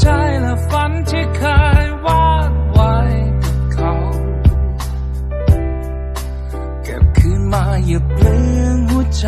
ใจและฝันที่เคยวาดไว้กับเขา เก็บคืนมาอย่าเปลืองหัวใจ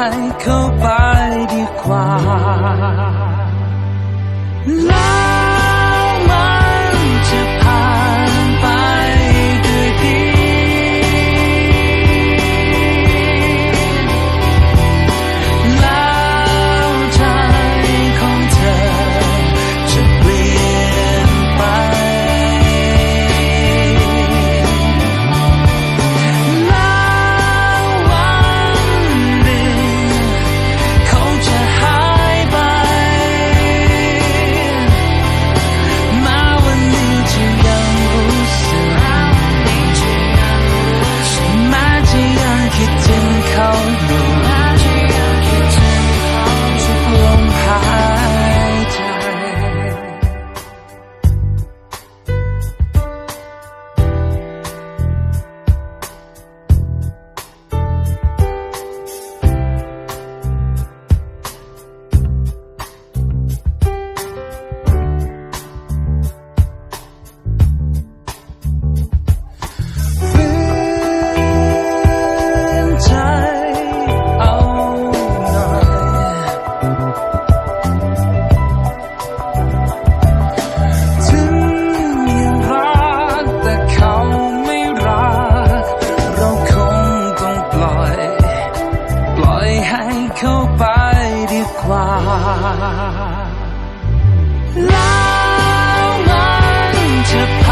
开口白的话。to